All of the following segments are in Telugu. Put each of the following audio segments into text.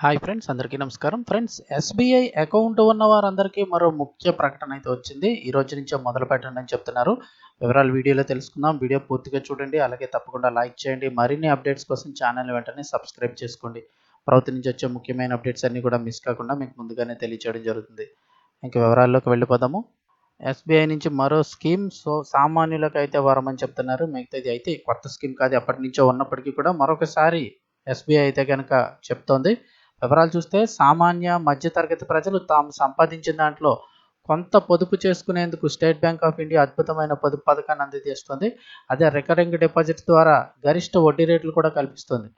హాయ్ ఫ్రెండ్స్ అందరికీ నమస్కారం. ఫ్రెండ్స్ ఎస్బీఐ అకౌంట్ ఉన్న వారందరికీ మరో ముఖ్య ప్రకటన అయితే వచ్చింది. ఈ రోజు నుంచే మొదలు పెట్టండి అని చెప్తున్నారు. వివరాలు వీడియోలో తెలుసుకుందాం. వీడియో పూర్తిగా చూడండి. అలాగే తప్పకుండా లైక్ చేయండి. మరిన్ని అప్డేట్స్ కోసం ఛానల్ వెంటనే సబ్స్క్రైబ్ చేసుకోండి. ప్రభుత్వం నుంచి వచ్చే ముఖ్యమైన అప్డేట్స్ అన్నీ కూడా మిస్ కాకుండా మీకు ముందుగానే తెలియచేయడం జరుగుతుంది. ఇంకా వివరాల్లోకి వెళ్ళిపోదాము. ఎస్బీఐ నుంచి మరో స్కీమ్ సో సామాన్యులకు అయితే వరమని చెప్తున్నారు. మిగతాది అయితే కొత్త స్కీమ్ కాదు. ఎప్పటి నుంచో ఉన్నప్పటికీ కూడా మరొకసారి ఎస్బీఐ అయితే కనుక చెప్తోంది. వివరాలు చూస్తే సామాన్య మధ్యతరగతి ప్రజలు తాము సంపాదించిన దాంట్లో కొంత పొదుపు చేసుకునేందుకు స్టేట్ బ్యాంక్ ఆఫ్ ఇండియా అద్భుతమైన పొదుపు పథకాన్ని అందజేస్తుంది. అదే రికరింగ్ డిపాజిట్ ద్వారా గరిష్ట వడ్డీ రేట్లు కూడా కల్పిస్తుంది.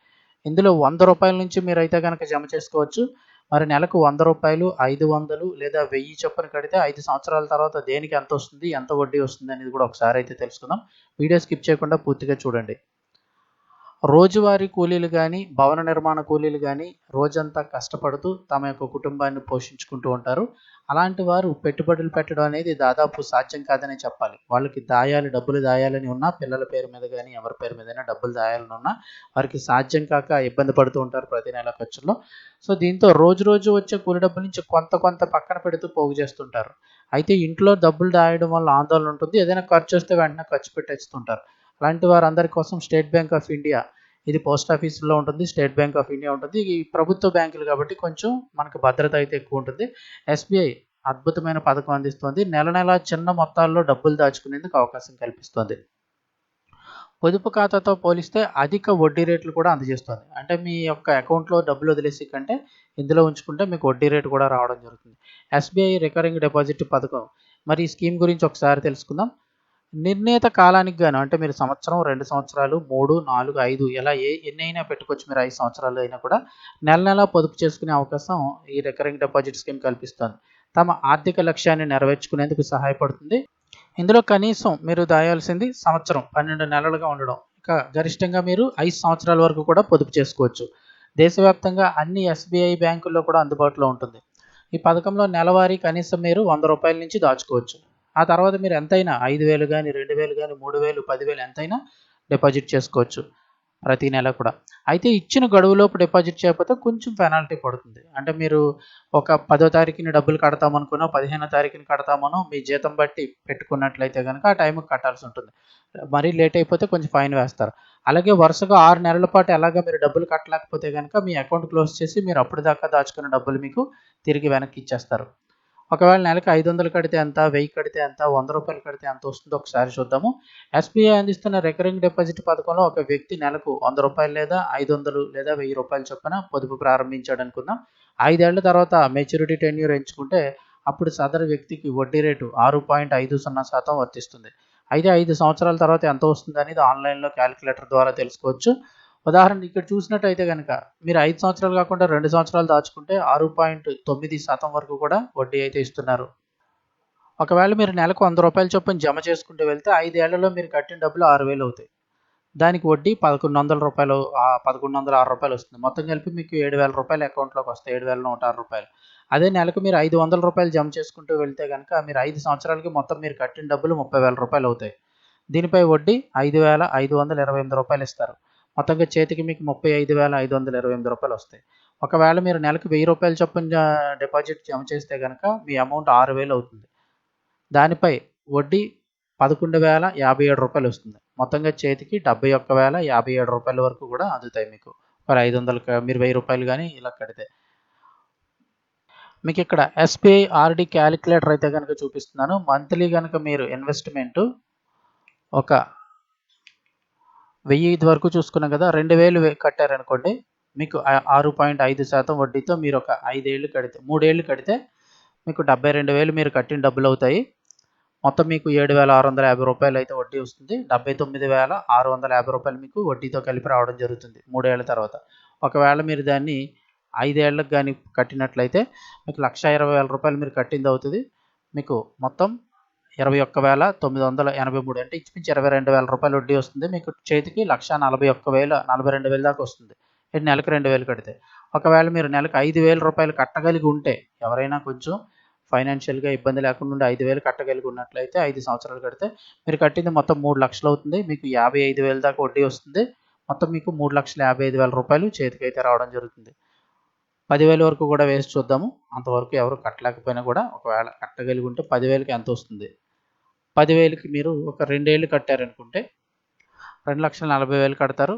ఇందులో వంద రూపాయల నుంచి మీరు అయితే కనుక జమ చేసుకోవచ్చు. మరి నెలకు వంద రూపాయలు ఐదు వందలు లేదా వెయ్యి చొప్పున కడితే ఐదు సంవత్సరాల తర్వాత దేనికి ఎంత వస్తుంది ఎంత వడ్డీ వస్తుంది అనేది కూడా ఒకసారి అయితే తెలుసుకుందాం. వీడియో స్కిప్ చేయకుండా పూర్తిగా చూడండి. రోజువారీ కూలీలు కానీ భవన నిర్మాణ కూలీలు కానీ రోజంతా కష్టపడుతూ తమ యొక్క కుటుంబాన్ని పోషించుకుంటూ ఉంటారు. అలాంటి వారు పెట్టుబడులు పెట్టడం అనేది దాదాపు సాధ్యం కాదనే చెప్పాలి. వాళ్ళకి దాయాలి డబ్బులు దాయాలని ఉన్నా పిల్లల పేరు మీద కానీ ఎవరి పేరు మీదైనా డబ్బులు దాయాలని ఉన్నా వారికి సాధ్యం కాక ఇబ్బంది పడుతూ ఉంటారు ప్రతి నెల ఖర్చుల్లో. సో దీంతో రోజు రోజు వచ్చే కూలి డబ్బుల నుంచి కొంత కొంత పక్కన పెడుతూ పోగు చేస్తుంటారు. అయితే ఇంట్లో డబ్బులు దాయడం వల్ల ఆందోళన ఉంటుంది. ఏదైనా ఖర్చు వస్తే వెంటనే ఖర్చు పెట్టేస్తుంటారు. అలాంటి వారందరి కోసం స్టేట్ బ్యాంక్ ఆఫ్ ఇండియా ఇది పోస్ట్ ఆఫీసులో ఉంటుంది స్టేట్ బ్యాంక్ ఆఫ్ ఇండియా ఉంటుంది. ఈ ప్రభుత్వ బ్యాంకులు కాబట్టి కొంచెం మనకు భద్రత అయితే ఎక్కువ ఉంటుంది. ఎస్బీఐ అద్భుతమైన పథకం అందిస్తుంది. నెల నెల చిన్న మొత్తాల్లో డబ్బులు దాచుకునేందుకు అవకాశం కల్పిస్తుంది. పొదుపు ఖాతాతో పోలిస్తే అధిక వడ్డీ రేట్లు కూడా అందజేస్తుంది. అంటే మీ యొక్క అకౌంట్లో డబ్బులు వదిలేసి కంటే ఇందులో ఉంచుకుంటే మీకు వడ్డీ రేటు కూడా రావడం జరుగుతుంది. ఎస్బీఐ రికరింగ్ డిపాజిట్ పథకం. మరి ఈ స్కీమ్ గురించి ఒకసారి తెలుసుకుందాం. నిర్ణీత కాలానికి గాను అంటే మీరు సంవత్సరం రెండు సంవత్సరాలు మూడు నాలుగు ఐదు ఇలా ఏ ఎన్ని అయినా పెట్టుకోవచ్చు మీరు ఐదు సంవత్సరాలు అయినా కూడా నెల నెల పొదుపు చేసుకునే అవకాశం ఈ రికరింగ్ డిపాజిట్ స్కీమ్ కల్పిస్తుంది. తమ ఆర్థిక లక్ష్యాన్ని నెరవేర్చుకునేందుకు సహాయపడుతుంది. ఇందులో కనీసం మీరు దాయాల్సింది సంవత్సరం పన్నెండు నెలలుగా ఉండడం. ఇక గరిష్టంగా మీరు ఐదు సంవత్సరాల వరకు కూడా పొదుపు చేసుకోవచ్చు. దేశవ్యాప్తంగా అన్ని ఎస్బీఐ బ్యాంకుల్లో కూడా అందుబాటులో ఉంటుంది. ఈ పథకంలో నెలవారీ కనీసం మీరు వంద రూపాయల నుంచి దాచుకోవచ్చు. ఆ తర్వాత మీరు ఎంతైనా ఐదు వేలు కానీ రెండు వేలు కానీ మూడు వేలు పదివేలు ఎంతైనా డిపాజిట్ చేసుకోవచ్చు ప్రతి నెల కూడా. అయితే ఇచ్చిన గడువులోపు డిపాజిట్ చేయకపోతే కొంచెం పెనాల్టీ పడుతుంది. అంటే మీరు ఒక పదో తారీఖుని డబ్బులు కడతామనుకున్నా పదిహేనో తారీఖుని కడతామనో మీ జీతం బట్టి పెట్టుకున్నట్లయితే కనుక ఆ టైంకి కట్టాల్సి ఉంటుంది. మరీ లేట్ అయిపోతే కొంచెం ఫైన్ వేస్తారు. అలాగే వరుసగా ఆరు నెలల పాటు ఎలాగ మీరు డబ్బులు కట్టలేకపోతే కనుక మీ అకౌంట్ క్లోజ్ చేసి మీరు అప్పుడు దాకా దాచుకున్న డబ్బులు మీకు తిరిగి వెనక్కి ఇచ్చేస్తారు. ఒకవేళ నెలకు ఐదు వందలు కడితే ఎంత వెయ్యి కడితే ఎంత వంద రూపాయలు కడితే ఎంత వస్తుందో ఒకసారి చూద్దాము. ఎస్బీఐ అందిస్తున్న రికరింగ్ డిపాజిట్ పథకంలో ఒక వ్యక్తి నెలకు వంద రూపాయలు లేదా ఐదు వందలు లేదా వెయ్యి రూపాయలు చొప్పున పొదుపు ప్రారంభించాడు అనుకుందాం. ఐదేళ్ళ తర్వాత మెచ్యూరిటీ టెన్యూర్ ఎంచుకుంటే అప్పుడు సదరు వ్యక్తికి వడ్డీ రేటు ఆరు పాయింట్ ఐదు సున్నా శాతం వర్తిస్తుంది. అయితే ఐదు సంవత్సరాల తర్వాత ఎంత వస్తుంది అనేది ఆన్లైన్లో క్యాలిక్యులేటర్ ద్వారా తెలుసుకోవచ్చు. ఉదాహరణ ఇక్కడ చూసినట్టయితే కనుక మీరు ఐదు సంవత్సరాలు కాకుండా రెండు సంవత్సరాలు దాచుకుంటే ఆరు పాయింట్ తొమ్మిది శాతం వరకు కూడా వడ్డీ అయితే ఇస్తున్నారు. ఒకవేళ మీరు నెలకు వంద రూపాయల చొప్పున జమ చేసుకుంటూ వెళ్తే ఐదేళ్ళలో మీరు కట్టిన డబ్బులు ఆరు వేలు అవుతాయి. దానికి వడ్డీ పదకొండు వందల రూపాయలు పదకొండు వందల ఆరు రూపాయలు వస్తుంది. మొత్తం కలిపి మీకు ఏడు వేల రూపాయలు అకౌంట్లోకి వస్తాయి ఏడు వేల నూట ఆరు రూపాయలు. అదే నెలకు మీరు ఐదు వందల రూపాయలు జమ చేసుకుంటూ వెళ్తే కనుక మీరు ఐదు సంవత్సరాలకి మొత్తం మీరు కట్టిన డబ్బులు ముప్పై వేల రూపాయలు అవుతాయి. దీనిపై వడ్డీ ఐదు వేల ఐదు వందల ఇరవై ఎనిమిది రూపాయలు ఇస్తారు. మొత్తంగా చేతికి మీకు ముప్పై ఐదు వేల ఐదు వందల ఇరవై ఎనిమిది రూపాయలు వస్తాయి. ఒకవేళ మీరు నెలకు వెయ్యి రూపాయలు చొప్పున డిపాజిట్ జమ చేస్తే కనుక మీ అమౌంట్ ఆరు వేలు అవుతుంది. దానిపై వడ్డీ పదకొండు వేల యాభై ఏడు రూపాయలు వస్తుంది. మొత్తంగా చేతికి డెబ్బై ఒక్క వేల యాభై ఏడు రూపాయల వరకు కూడా అందుతాయి మీకు. ఒక ఐదు వందలు మీరు వెయ్యి రూపాయలు కానీ ఇలా కడితే. మీకు ఇక్కడ ఎస్బీఐ ఆర్డి క్యాలిక్యులేటర్ అయితే కనుక చూపిస్తున్నాను. మంత్లీ కనుక మీరు ఇన్వెస్ట్మెంట్ ఒక వెయ్యి వరకు చూసుకున్నాం కదా రెండు వేలు కట్టారనుకోండి మీకు ఆరు పాయింట్ ఐదు శాతం వడ్డీతో మీరు ఒక ఐదేళ్ళు కడితే మూడేళ్ళు కడితే మీకు డెబ్బై రెండు వేలు మీరు కట్టిన డబ్బులు అవుతాయి. మొత్తం మీకు ఏడు వేల ఆరు వందల యాభై రూపాయలు అయితే వడ్డీ వస్తుంది. డెబ్బై తొమ్మిది వేల ఆరు వందల యాభై రూపాయలు మీకు వడ్డీతో కలిపి రావడం జరుగుతుంది మూడేళ్ళ తర్వాత. ఒకవేళ మీరు దాన్ని ఐదేళ్ళకు కానీ కట్టినట్లయితే మీకు లక్ష ఇరవై వేల రూపాయలు మీరు కట్టింది అవుతుంది. మీకు మొత్తం ఇరవై ఒక్క వేల తొమ్మిది వందల ఎనభై మూడు అంటే ఇంచుమించు ఇరవై రెండు వేల రూపాయలు వడ్డీ వస్తుంది. మీకు చేతికి లక్ష నలభై ఒక్క వేల నలభై రెండు వేల దాకా వస్తుంది. ఇది నెలకు రెండు వేలు కడితే. ఒకవేళ మీరు నెలకు ఐదు వేల రూపాయలు కట్టగలిగి ఉంటే ఎవరైనా కొంచెం ఫైనాన్షియల్గా ఇబ్బంది లేకుండా ఉండి ఐదు వేలు కట్టగలిగి ఉన్నట్లయితే ఐదు సంవత్సరాలు కడితే మీరు కట్టింది మొత్తం మూడు లక్షలు అవుతుంది. మీకు యాభై ఐదు వేల దాకా వడ్డీ వస్తుంది. మొత్తం మీకు మూడు లక్షల యాభై ఐదు వేల రూపాయలు చేతికి అయితే రావడం జరుగుతుంది. పదివేల వరకు కూడా వేసి చూద్దాము. అంతవరకు ఎవరు కట్టలేకపోయినా కూడా ఒకవేళ కట్టగలిగి ఉంటే పదివేలకి ఎంత వస్తుంది? పదివేలకి మీరు ఒక రెండేళ్ళు కట్టారనుకుంటే రెండు లక్షల నలభై వేలు కడతారు.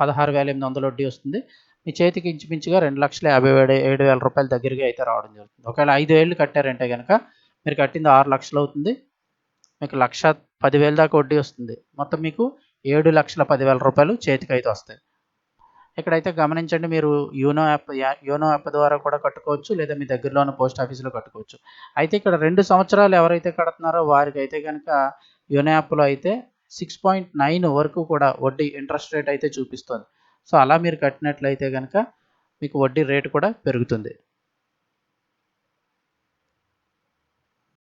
పదహారు వేల ఎనిమిది వందల వడ్డీ వస్తుంది. మీ చేతికి ఇంచుమించుగా రెండు లక్షల యాభై ఏడు ఏడు వేల రూపాయల దగ్గరగా అయితే రావడం జరుగుతుంది. ఒకవేళ ఐదు ఏళ్ళు కట్టారంటే కనుక మీరు కట్టింది ఆరు లక్షలు అవుతుంది. మీకు లక్ష పదివేల దాకా వడ్డీ వస్తుంది. మొత్తం మీకు ఏడు లక్షల పదివేల రూపాయలు చేతికి అయితే వస్తాయి. ఇక్కడైతే గమనించండి మీరు యోనో యాప్ యోనో యాప్ ద్వారా కూడా కట్టుకోవచ్చు లేదా మీ దగ్గరలో ఉన్న పోస్ట్ ఆఫీస్లో కట్టుకోవచ్చు. అయితే ఇక్కడ రెండు సంవత్సరాలు ఎవరైతే కడుతున్నారో వారికి అయితే కనుక యోనో యాప్లో అయితే సిక్స్ పాయింట్ నైన్ వరకు కూడా వడ్డీ ఇంట్రెస్ట్ రేట్ అయితే చూపిస్తుంది. సో అలా మీరు కట్టినట్లయితే కనుక మీకు వడ్డీ రేటు కూడా పెరుగుతుంది.